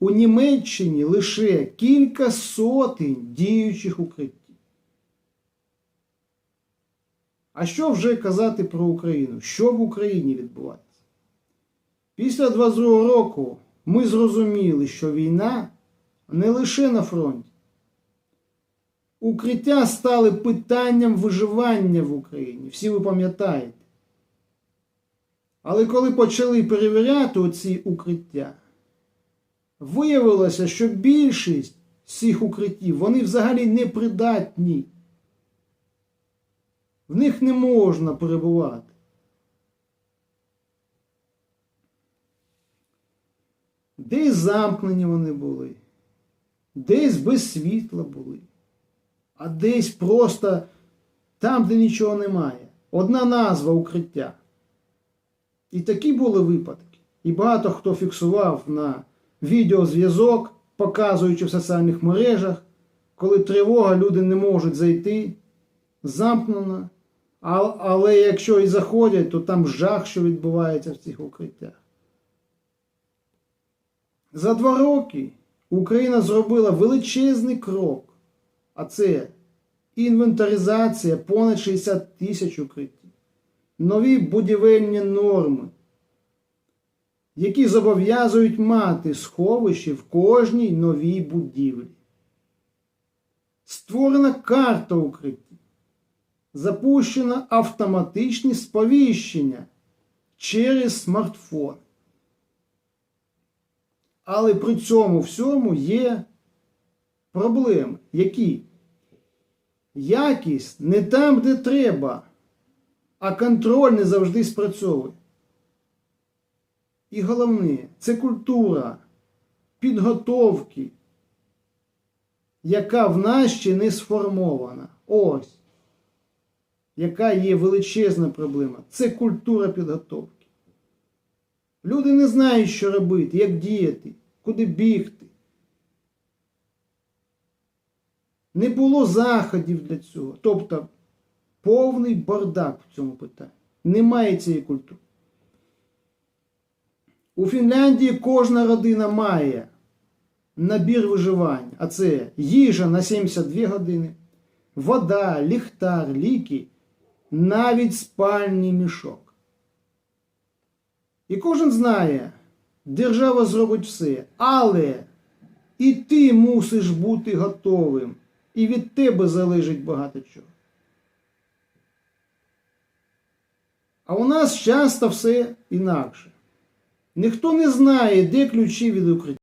у Німеччині лише кілька сотень діючих укриттів. А що вже казати про Україну? Що в Україні відбувається? Після 22 року ми зрозуміли, що війна не лише на фронті. Укриття стали питанням виживання в Україні. Всі ви пам'ятаєте. Але коли почали перевіряти оці укриття, виявилося, що більшість цих укриттів вони взагалі не придатні. В них не можна перебувати. Десь замкнені вони були, десь без світла були, а десь просто там, де нічого немає. Одна назва укриття. І такі були випадки. І багато хто фіксував на відеозв'язок, показуючи в соціальних мережах, коли тривога, люди не можуть зайти, замкнено. А- Але якщо і заходять, то там жах, що відбувається в цих укриттях. За два роки Україна зробила величезний крок, а це інвентаризація понад 60 тисяч укриттів, нові будівельні норми, які зобов'язують мати сховище в кожній новій будівлі. Створена карта укриттів, запущено автоматичні сповіщення через смартфон. Але при цьому всьому є проблеми, які якість не там, де треба, а контроль не завжди спрацьовує. І головне, це культура підготовки, яка в нас ще не сформована. Ось. Яка є величезна проблема. Це культура підготовки. Люди не знають, що робити, як діяти, куди бігти. Не було заходів для цього. Тобто повний бардак в цьому питанні. Немає цієї культури. У Фінляндії кожна родина має набір виживання, а це їжа на 72 години, вода, ліхтар, ліки, навіть спальний мішок. І кожен знає, держава зробить все, але і ти мусиш бути готовим, і від тебе залежить багато чого. А у нас часто все інакше. Ніхто не знає, де ключі від укриття.